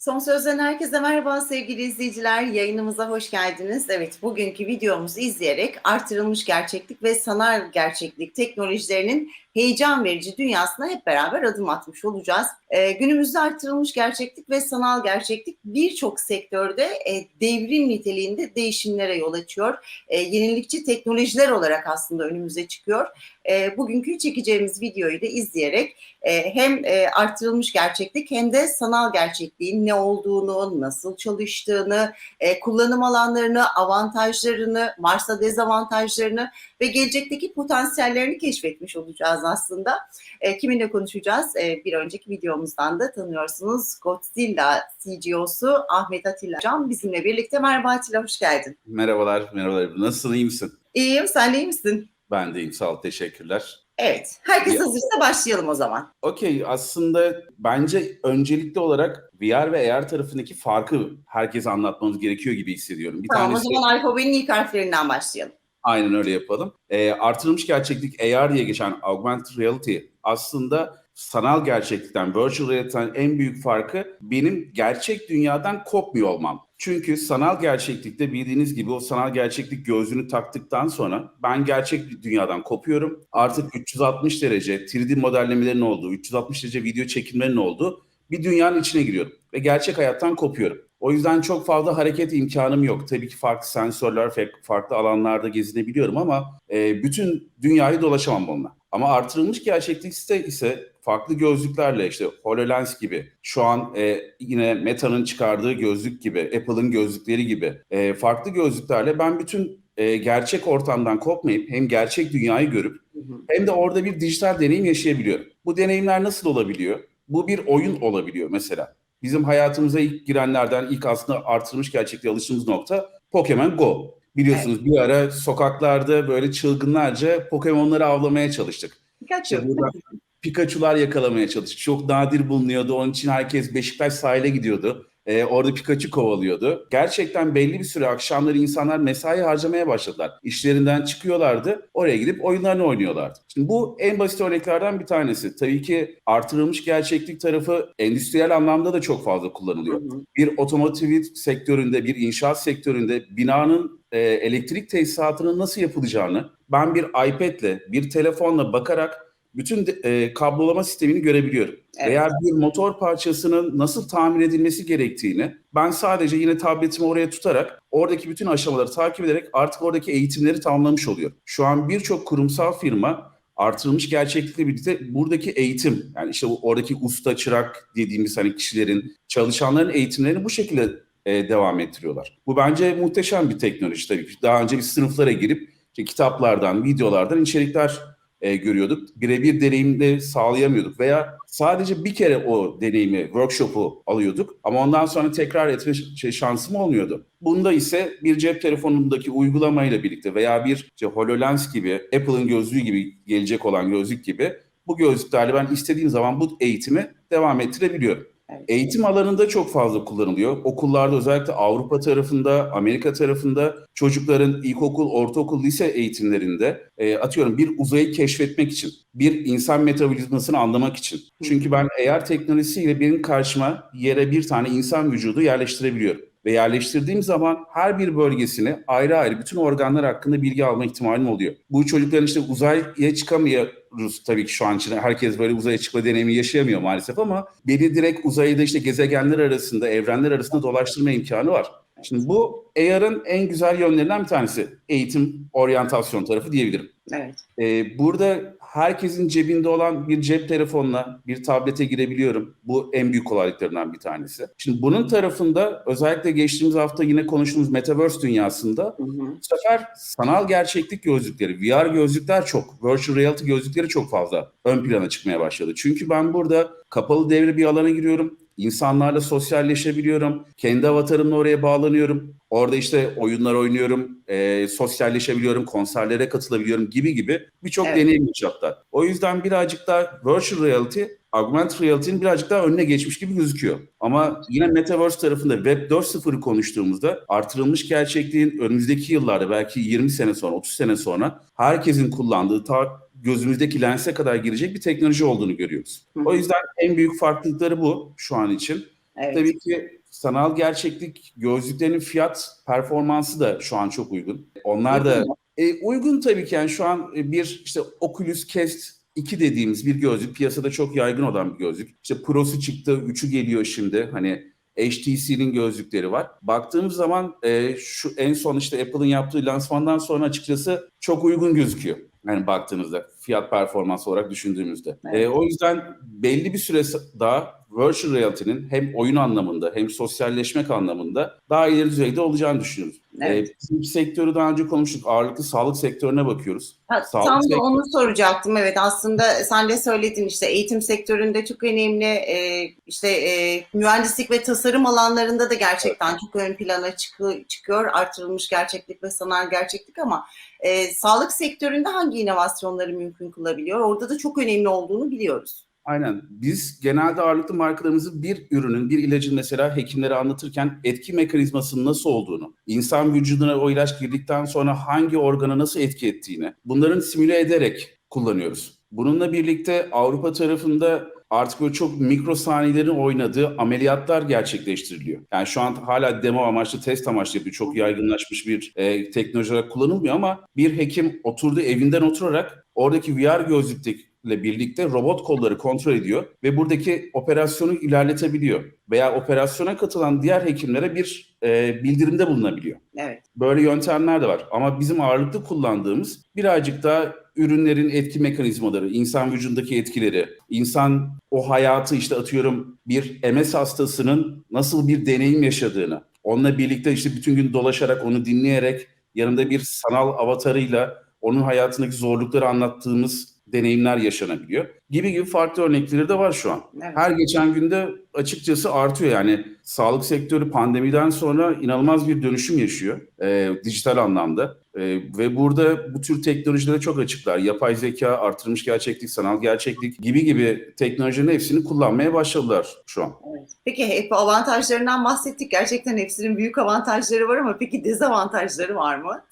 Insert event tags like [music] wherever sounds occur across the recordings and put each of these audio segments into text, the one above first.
Son Sözden herkese merhaba sevgili izleyiciler. Yayınımıza hoş geldiniz. Evet, bugünkü videomuzu izleyerek artırılmış gerçeklik ve sanal gerçeklik teknolojilerinin heyecan verici dünyasına hep beraber adım atmış olacağız. Ee, günümüzde artırılmış gerçeklik ve sanal gerçeklik birçok sektörde e, devrim niteliğinde değişimlere yol açıyor. E, yenilikçi teknolojiler olarak aslında önümüze çıkıyor. E, bugünkü çekeceğimiz videoyu da izleyerek e, hem e, artırılmış gerçeklik hem de sanal gerçekliğin ne olduğunu, nasıl çalıştığını, e, kullanım alanlarını, avantajlarını, varsa dezavantajlarını ve gelecekteki potansiyellerini keşfetmiş olacağız aslında. E, kiminle konuşacağız? E, bir önceki videomuzdan da tanıyorsunuz. Godzilla CGO'su Ahmet Atilla Can bizimle birlikte. Merhaba Atilla, hoş geldin. Merhabalar, merhabalar. Nasılsın, iyi misin? İyiyim, sen iyi misin? Ben de iyiyim, sağ ol, teşekkürler. Evet, herkes Ya- hazırsa başlayalım o zaman. Okey, aslında bence öncelikli olarak VR ve AR tarafındaki farkı herkese anlatmamız gerekiyor gibi hissediyorum. Bir Tamam, tanesi, o zaman alfabenin ilk harflerinden başlayalım. aynen öyle yapalım. Ee, artırılmış gerçeklik AR diye geçen augmented reality aslında sanal gerçeklikten, virtual reality'den en büyük farkı benim gerçek dünyadan kopmuyor olmam. Çünkü sanal gerçeklikte bildiğiniz gibi o sanal gerçeklik gözlüğünü taktıktan sonra ben gerçek dünyadan kopuyorum. Artık 360 derece 3D modellemelerin olduğu, 360 derece video çekimlerinin olduğu bir dünyanın içine giriyorum ve gerçek hayattan kopuyorum. O yüzden çok fazla hareket imkanım yok. Tabii ki farklı sensörler, fa- farklı alanlarda gezinebiliyorum ama e, bütün dünyayı dolaşamam bununla. Ama artırılmış gerçeklikte ise farklı gözlüklerle işte HoloLens gibi, şu an e, yine Meta'nın çıkardığı gözlük gibi, Apple'ın gözlükleri gibi e, farklı gözlüklerle ben bütün e, gerçek ortamdan kopmayıp hem gerçek dünyayı görüp hem de orada bir dijital deneyim yaşayabiliyorum. Bu deneyimler nasıl olabiliyor? Bu bir oyun olabiliyor mesela. Bizim hayatımıza ilk girenlerden ilk aslında artırılmış gerçekliğe alıştığımız nokta Pokemon Go. Biliyorsunuz bir ara sokaklarda böyle çılgınlarca Pokemon'ları avlamaya çalıştık. Birkaç İşte burada [laughs] Pikachu'lar yakalamaya çalıştık. Çok nadir bulunuyordu. Onun için herkes Beşiktaş sahile gidiyordu. Ee, orada Pikachu kovalıyordu. Gerçekten belli bir süre akşamları insanlar mesai harcamaya başladılar. İşlerinden çıkıyorlardı. Oraya gidip oyunlarını oynuyorlardı. Şimdi bu en basit örneklerden bir tanesi. Tabii ki artırılmış gerçeklik tarafı endüstriyel anlamda da çok fazla kullanılıyor. Bir otomotiv sektöründe, bir inşaat sektöründe binanın e, elektrik tesisatının nasıl yapılacağını ben bir iPad'le, bir telefonla bakarak bütün de- e, kablolama sistemini görebiliyorum. Evet. Veya bir motor parçasının nasıl tamir edilmesi gerektiğini ben sadece yine tabletimi oraya tutarak oradaki bütün aşamaları takip ederek artık oradaki eğitimleri tamamlamış oluyorum. Şu an birçok kurumsal firma artırılmış gerçeklikle birlikte buradaki eğitim yani işte bu oradaki usta çırak dediğimiz hani kişilerin çalışanların eğitimlerini bu şekilde e, devam ettiriyorlar. Bu bence muhteşem bir teknoloji tabii ki. Daha önce bir sınıflara girip işte kitaplardan, videolardan içerikler e, görüyorduk. Birebir deneyimde sağlayamıyorduk veya sadece bir kere o deneyimi, workshop'u alıyorduk ama ondan sonra tekrar etme şey, şansım olmuyordu. Bunda ise bir cep telefonundaki uygulamayla birlikte veya bir işte HoloLens gibi, Apple'ın gözlüğü gibi gelecek olan gözlük gibi bu gözlüklerle ben istediğim zaman bu eğitimi devam ettirebiliyorum. Evet. Eğitim alanında çok fazla kullanılıyor. Okullarda özellikle Avrupa tarafında, Amerika tarafında çocukların ilkokul, ortaokul, lise eğitimlerinde e, atıyorum bir uzayı keşfetmek için, bir insan metabolizmasını anlamak için. Çünkü ben AR teknolojisiyle benim karşıma yere bir tane insan vücudu yerleştirebiliyorum. Ve yerleştirdiğim zaman her bir bölgesini ayrı ayrı bütün organlar hakkında bilgi alma ihtimalim oluyor. Bu çocukların işte uzaya çıkamıyoruz tabii ki şu an için. Herkes böyle uzaya çıkma deneyimi yaşayamıyor maalesef ama beni direkt uzayda işte gezegenler arasında, evrenler arasında dolaştırma imkanı var. Şimdi bu AR'ın en güzel yönlerinden bir tanesi. Eğitim, oryantasyon tarafı diyebilirim. Evet. Ee, burada herkesin cebinde olan bir cep telefonuna, bir tablete girebiliyorum. Bu en büyük kolaylıklarından bir tanesi. Şimdi bunun tarafında özellikle geçtiğimiz hafta yine konuştuğumuz Metaverse dünyasında Hı hı. bu sefer sanal gerçeklik gözlükleri, VR gözlükler çok, virtual reality gözlükleri çok fazla ön plana çıkmaya başladı. Çünkü ben burada kapalı devre bir alana giriyorum. İnsanlarla sosyalleşebiliyorum. Kendi avatarımla oraya bağlanıyorum. Orada işte oyunlar oynuyorum, e, sosyalleşebiliyorum, konserlere katılabiliyorum gibi gibi birçok Evet. deneyim yaşattılar. O yüzden birazcık daha virtual reality, augmented reality'nin birazcık daha önüne geçmiş gibi gözüküyor. Ama yine Metaverse tarafında Web 4.0'ı konuştuğumuzda artırılmış gerçekliğin önümüzdeki yıllarda belki 20 sene sonra, 30 sene sonra herkesin kullandığı ta gözümüzdeki lense kadar girecek bir teknoloji olduğunu görüyoruz. Hı hı. O yüzden en büyük farklılıkları bu şu an için. Evet. Tabii ki sanal gerçeklik gözlüklerinin fiyat performansı da şu an çok uygun. Onlar da e, uygun tabii ki yani şu an e, bir işte Oculus Quest 2 dediğimiz bir gözlük piyasada çok yaygın olan bir gözlük. İşte Pro'su çıktı, 3'ü geliyor şimdi. Hani HTC'nin gözlükleri var. Baktığımız zaman e, şu en son işte Apple'ın yaptığı lansmandan sonra açıkçası çok uygun gözüküyor. Yani baktığınızda fiyat performans olarak düşündüğümüzde. Evet. E, o yüzden belli bir süre daha virtual reality'nin hem oyun anlamında hem sosyalleşmek anlamında daha ileri düzeyde olacağını düşünüyoruz. Evet. E, bizim sektörü daha önce konuştuk. Ağırlıklı sağlık sektörüne bakıyoruz. Ha, Sağlık tam da onu soracaktım. Evet aslında sen de söyledin işte eğitim sektöründe çok önemli e, işte e, mühendislik ve tasarım alanlarında da gerçekten çok ön plana çıkı- çıkıyor artırılmış gerçeklik ve sanal gerçeklik ama e, sağlık sektöründe hangi inovasyonları mümkün kılabiliyor? Orada da çok önemli olduğunu biliyoruz. Aynen. Biz genelde ağırlıklı markalarımızı bir ürünün, bir ilacın mesela hekimlere anlatırken etki mekanizmasının nasıl olduğunu, insan vücuduna o ilaç girdikten sonra hangi organa nasıl etki ettiğini bunların simüle ederek kullanıyoruz. Bununla birlikte Avrupa tarafında artık böyle çok mikro saniyelerin oynadığı ameliyatlar gerçekleştiriliyor. Yani şu an hala demo amaçlı, test amaçlı yapıyor. Çok yaygınlaşmış bir e, teknoloji olarak kullanılmıyor ama bir hekim oturduğu evinden oturarak oradaki VR gözlükle birlikte robot kolları kontrol ediyor ve buradaki operasyonu ilerletebiliyor. Veya operasyona katılan diğer hekimlere bir e, bildirimde bulunabiliyor. Evet. Böyle yöntemler de var. Ama bizim ağırlıklı kullandığımız birazcık daha ürünlerin etki mekanizmaları, insan vücudundaki etkileri, insan o hayatı işte atıyorum bir MS hastasının nasıl bir deneyim yaşadığını, onunla birlikte işte bütün gün dolaşarak onu dinleyerek yanında bir sanal avatarıyla onun hayatındaki zorlukları anlattığımız deneyimler yaşanabiliyor. Gibi gibi farklı örnekleri de var şu an. Evet. Her geçen günde açıkçası artıyor yani sağlık sektörü pandemiden sonra inanılmaz bir dönüşüm yaşıyor e, dijital anlamda E, ve burada bu tür teknolojilere çok açıklar. Yapay zeka, artırılmış gerçeklik, sanal gerçeklik gibi gibi teknolojilerin hepsini kullanmaya başladılar şu an. Evet. Peki hep avantajlarından bahsettik. Gerçekten hepsinin büyük avantajları var ama peki dezavantajları var mı?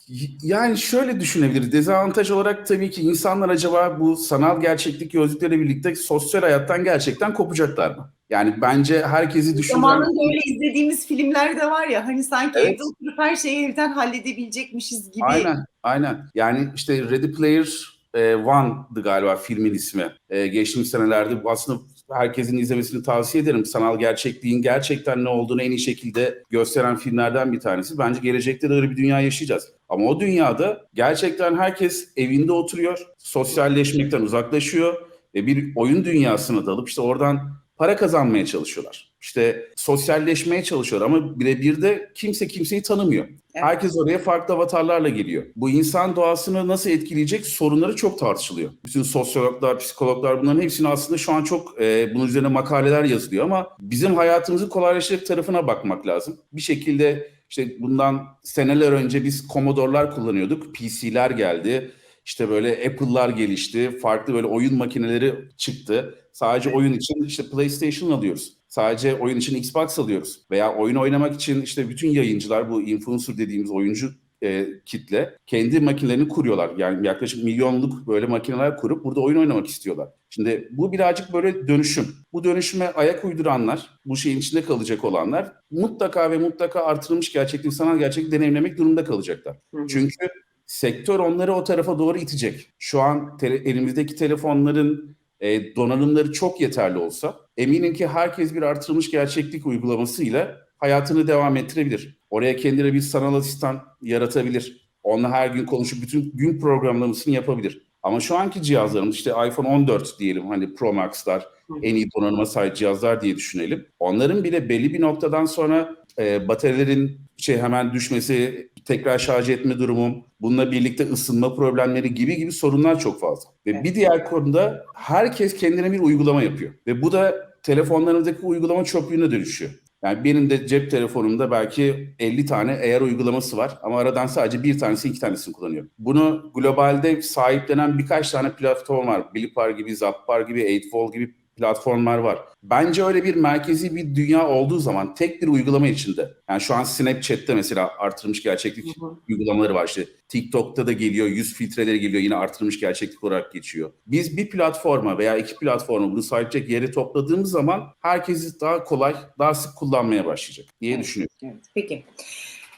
Yani şöyle düşünebiliriz. Dezavantaj olarak tabii ki insanlar acaba bu sanal gerçeklik gözlükleriyle birlikte sosyal hayattan gerçekten kopacaklar mı? Yani bence herkesi düşündüren... Zamanında öyle izlediğimiz filmler de var ya hani sanki Evet. evde oturup her şeyi evden halledebilecekmişiz gibi. Aynen, aynen. Yani işte Ready Player e, One'dı galiba filmin ismi. E, geçtiğimiz senelerde aslında herkesin izlemesini tavsiye ederim. Sanal gerçekliğin gerçekten ne olduğunu en iyi şekilde gösteren filmlerden bir tanesi. Bence gelecekte de öyle bir dünya yaşayacağız. Ama o dünyada gerçekten herkes evinde oturuyor, sosyalleşmekten uzaklaşıyor bir oyun dünyasına dalıp işte oradan para kazanmaya çalışıyorlar. İşte sosyalleşmeye çalışıyorlar ama birebir de kimse kimseyi tanımıyor. Evet. Herkes oraya farklı avatarlarla geliyor. Bu insan doğasını nasıl etkileyecek sorunları çok tartışılıyor. Bütün sosyologlar, psikologlar bunların hepsini aslında şu an çok e, bunun üzerine makaleler yazılıyor ama bizim hayatımızı kolaylaştıracak tarafına bakmak lazım. Bir şekilde işte bundan seneler önce biz Commodore'lar kullanıyorduk. PC'ler geldi. İşte böyle Apple'lar gelişti. Farklı böyle oyun makineleri çıktı. Sadece oyun için işte PlayStation alıyoruz. Sadece oyun için Xbox alıyoruz. Veya oyun oynamak için işte bütün yayıncılar bu influencer dediğimiz oyuncu e, kitle kendi makinelerini kuruyorlar. Yani yaklaşık milyonluk böyle makineler kurup burada oyun oynamak istiyorlar. Şimdi bu birazcık böyle dönüşüm. Bu dönüşüme ayak uyduranlar, bu şeyin içinde kalacak olanlar mutlaka ve mutlaka artırılmış gerçeklik, sanal gerçeklik deneyimlemek durumunda kalacaklar. Hı hı. Çünkü sektör onları o tarafa doğru itecek. Şu an tele- elimizdeki telefonların e, donanımları çok yeterli olsa eminim ki herkes bir artırılmış gerçeklik uygulamasıyla hayatını devam ettirebilir. Oraya kendine bir sanal asistan yaratabilir. Onunla her gün konuşup bütün gün programlamasını yapabilir. Ama şu anki cihazlarımız işte iPhone 14 diyelim hani Pro Max'lar en iyi donanıma sahip cihazlar diye düşünelim. Onların bile belli bir noktadan sonra e, baterilerin şey hemen düşmesi, tekrar şarj etme durumu, bununla birlikte ısınma problemleri gibi gibi sorunlar çok fazla. Ve Evet. bir diğer konuda herkes kendine bir uygulama yapıyor. Ve bu da telefonlarınızdaki uygulama çöplüğüne dönüşüyor. Yani benim de cep telefonumda belki 50 tane eğer uygulaması var ama aradan sadece bir tanesi iki tanesini kullanıyorum. Bunu globalde sahiplenen birkaç tane platform var. Blipar gibi, Zappar gibi, 8vol gibi platformlar var. Bence öyle bir merkezi bir dünya olduğu zaman tek bir uygulama içinde. Yani şu an Snapchat'te mesela artırılmış gerçeklik Hı hı. uygulamaları var işte. TikTok'ta da geliyor, yüz filtreleri geliyor yine artırılmış gerçeklik olarak geçiyor. Biz bir platforma veya iki platforma bunu sahipçek yeri topladığımız zaman herkesi daha kolay, daha sık kullanmaya başlayacak diye Evet. düşünüyorum. Evet, peki.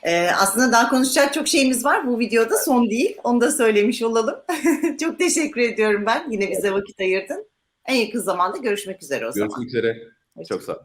Ee, aslında daha konuşacak çok şeyimiz var. Bu videoda son değil. Onu da söylemiş olalım. [laughs] çok teşekkür ediyorum ben. Yine bize vakit ayırdın. En yakın zamanda görüşmek üzere o zaman. Görüşmek üzere. Hoşça Çok sağ ol.